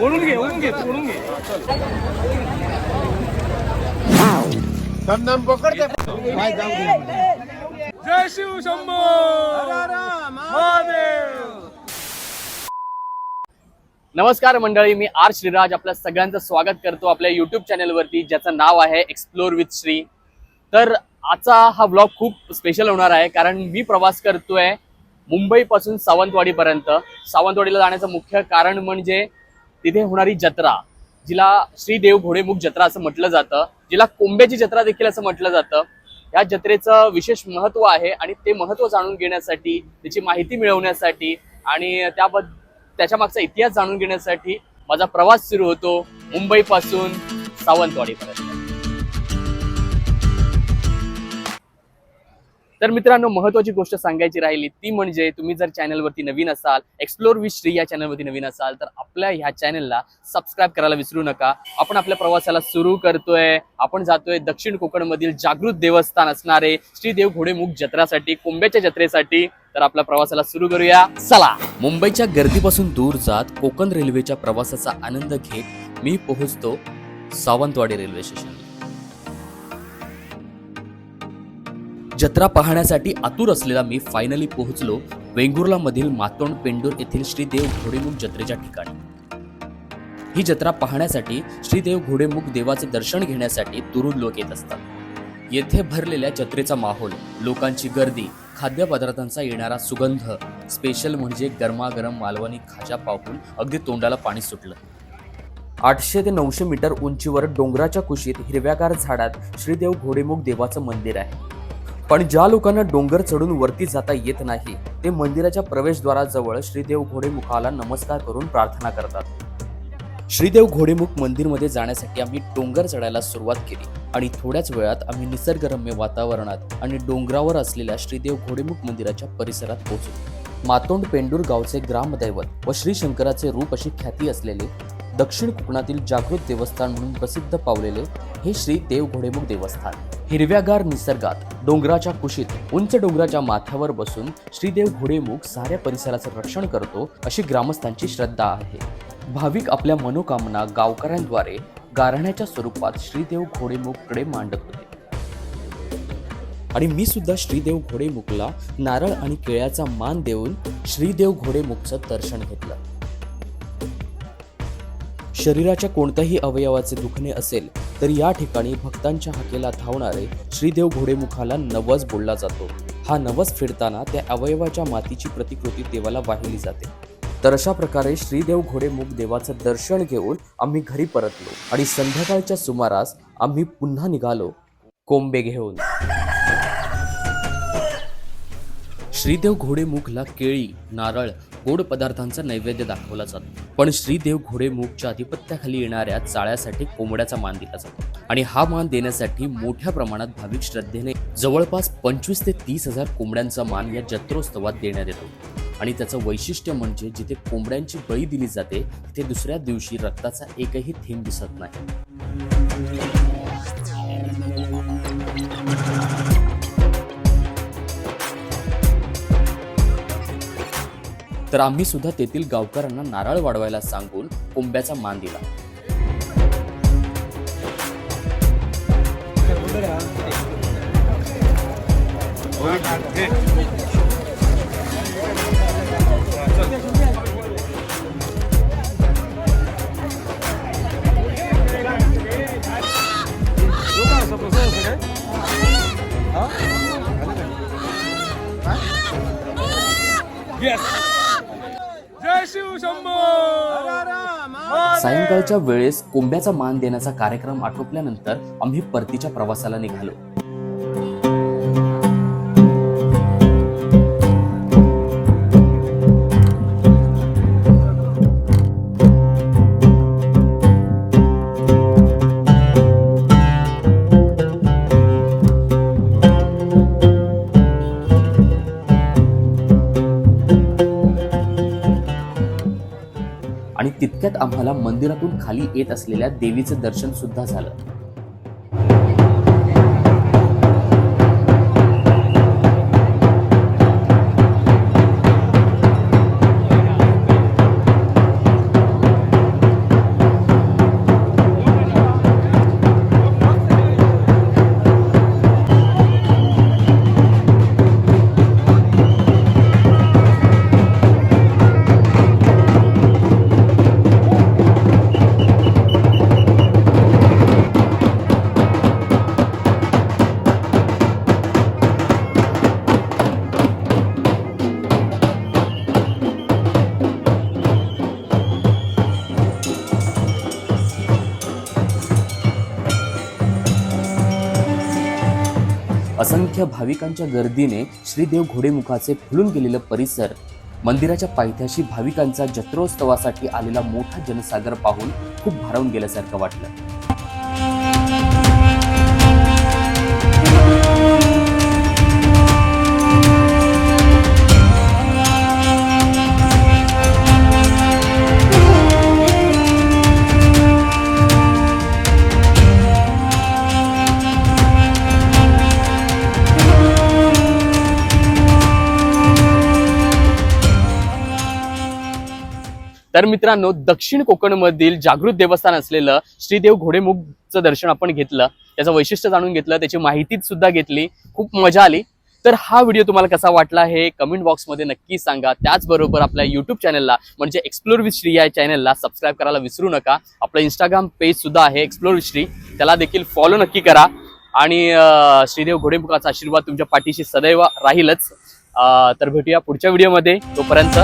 ओढून घे ओढून घे ओढून घे दमदम पकडते काय जाऊ दे जय शिव शंभो महादेव नमस्कार मंडळी मी आर श्रीराज. आपल्या सगळ्यांचं स्वागत करतो आपल्या युट्यूब चॅनलवरती ज्याचं नाव आहे एक्सप्लोर विथ श्री तर आजचा हा ब्लॉग खूप स्पेशल होणार आहे कारण मी प्रवास करतोय मुंबईपासून सावंतवाडीपर्यंत. सावंतवाडीला जाण्याचं मुख्य कारण म्हणजे तिथे होणारी जत्रा जिला श्रीदेव घोडेमुख जत्रा असं म्हटलं जातं. जिला कोंब्याची जत्रा देखील असं म्हटलं जातं. या जत्रेचं विशेष महत्त्व आहे आणि ते महत्त्व जाणून घेण्यासाठी त्याची माहिती मिळवण्यासाठी आणि त्याबद्दल त्याच्या मागचा इतिहास जाणून घेण्यासाठी माझा प्रवास सुरू होतो मुंबईपासून सावंतवाडीपर्यंत. तर मित्रांनो महत्वाची गोष्ट सांगायची राहिली ती म्हणजे तुम्ही जर चॅनलवरती नवीन असाल एक्सप्लोर विथ श्री या चॅनलवरती नवीन असाल तर आपल्या ह्या चॅनलला सबस्क्राईब करायला विसरू नका. आपण आपल्या प्रवासाला सुरू करतोय आपण जातोय दक्षिण कोकणमधील जागृत देवस्थान असणारे श्रीदेव घोडेमुख जत्रासाठी कोंब्याच्या जत्रेसाठी. तर आपल्या प्रवासाला सुरू करूया. चला. मुंबईच्या गर्दीपासून दूर जात कोकण रेल्वेच्या प्रवासाचा आनंद घेत मी पोहोचतो सावंतवाडी रेल्वे स्टेशन जत्रा पाहण्यासाठी आतुर असलेला मी फायनली पोहोचलो वेंगुर्ला मधील मातोंड पेंडूर येथील श्रीदेव घोडेमुख जत्रेच्या ठिकाणी. ही जत्रा पाहण्यासाठी श्रीदेव घोडेमुख देवाचे दर्शन घेण्यासाठी दुरून लोक येत असतात. येथे भरलेल्या जत्रेचा माहोल लोकांची गर्दी खाद्यपदार्थांचा येणारा सुगंध स्पेशल म्हणजे गरमागरम मालवणी खाजा पाहून अगदी तोंडाला पाणी सुटलं. आठशे ते नऊशे मीटर उंचीवर डोंगराच्या कुशीत हिरव्यागार झाडात श्रीदेव घोडेमुख देवाचं मंदिर आहे. पण ज्या लोकांना डोंगर चढून वरती जाता येत नाही ते मंदिराच्या प्रवेशद्वाराजवळ श्रीदेव घोडेमुखाला नमस्कार करून प्रार्थना करतात. श्रीदेव घोडेमुख मंदिरमध्ये जाण्यासाठी आम्ही डोंगर चढायला सुरुवात केली आणि थोड्याच वेळात आम्ही निसर्गरम्य वातावरणात आणि डोंगरावर असलेल्या श्रीदेव घोडेमुख मंदिराच्या परिसरात पोहोचलो. मातोंड पेंडूर गावचे ग्रामदैवत व श्री शंकराचे रूप अशी ख्याती असलेले दक्षिण कोकणातील जागृत देवस्थान म्हणून प्रसिद्ध पावलेले हे श्री देव घोडेमुख देवस्थान. हिरव्यागार निसर्गात डोंगराच्या कुशीत उंच डोंगराच्या माथ्यावर बसून श्रीदेव घोडेमुख साऱ्या परिसराचं रक्षण करतो अशी ग्रामस्थांची श्रद्धा आहे. भाविक आपल्या मनोकामना गावकऱ्यांद्वारे गारण्याच्या स्वरूपात श्रीदेव घोडेमुखकडे मांडत होते. आणि मी सुद्धा श्रीदेव घोडेमुखला नारळ आणि केळ्याचा मान देऊन श्रीदेव घोडेमुखचं दर्शन घेतलं. शरीराच्या कोणत्याही अवयवाचे दुखणे असेल तर या ठिकाणी भक्तांच्या हाकेला धावणारे श्रीदेव घोडेमुखाला नवस बोलला जातो. हा नवस फिरताना त्या अवयवाच्या मातीची प्रतिकृती देवाला वाहिली जाते. तर अशा प्रकारे श्रीदेव घोडेमुख देवाचं दर्शन घेऊन आम्ही घरी परतलो आणि संध्याकाळच्या सुमारास आम्ही पुन्हा निघालो. कोंबे घेऊन. श्रीदेव घोडेमुखला केळी नारळ गोड पदार्थांचा नैवेद्य दाखवला जातो. पण श्रीदेव घोडेमुखच्या अधिपत्याखाली येणाऱ्या चाळ्यासाठी कोंबड्याचा मान दिला जातो. आणि हा मान देण्यासाठी मोठ्या प्रमाणात भाविक श्रद्धेने जवळपास पंचवीस ते तीस हजार कोंबड्यांचा मान या जत्रोत्सवात देण्यात येतो. आणि त्याचं वैशिष्ट्य म्हणजे जिथे कोंबड्यांची बळी दिली जाते तिथे दुसऱ्या दिवशी रक्ताचा एकही थेंब दिसत नाही. तर आम्ही सुद्धा तेथील गावकऱ्यांना नारळ वाढवायला सांगून कोंब्याचा मान दिला Yes! सायंकाळच्या वेळेस कोंब्याचा मान देण्याचा कार्यक्रम आटोपल्यानंतर आम्ही परतीच्या प्रवासाला निघालो. आणि तितक्यात आम्हाला मंदिरातून खाली येत असलेल्या देवीचं दर्शन सुद्धा झालं. असंख्य भाविकांच्या गर्दीने श्रीदेव घोडेमुखाचे फुलून गेलेलं परिसर. मंदिराच्या पायथ्याशी भाविकांचा जत्रोत्सवासाठी आलेला मोठा जनसागर पाहून खूप भारावून गेल्यासारखं वाटलं. तर मित्रांनो दक्षिण कोकणमधील जागृत देवस्थान असलेलं श्रीदेव घोडेमुखचं दर्शन आपण घेतलं त्याचं वैशिष्ट्य जाणून घेतलं त्याची माहिती सुद्धा घेतली खूप मजा आली. तर हा व्हिडिओ तुम्हाला कसा वाटला हे कमेंट बॉक्समध्ये नक्की सांगा. त्याचबरोबर आपल्या यूट्यूब चॅनलला म्हणजे एक्सप्लोर विथ श्री या चॅनलला सबस्क्राईब करायला विसरू नका. आपलं इंस्टाग्राम पेज सुद्धा आहे एक्सप्लोर विथ श्री त्याला देखील फॉलो नक्की करा. आणि श्रीदेव घोडेमुखाचा आशीर्वाद तुमच्या पाठीशी सदैव राहीलच. तर भेटूया पुढच्या व्हिडिओमध्ये तोपर्यंत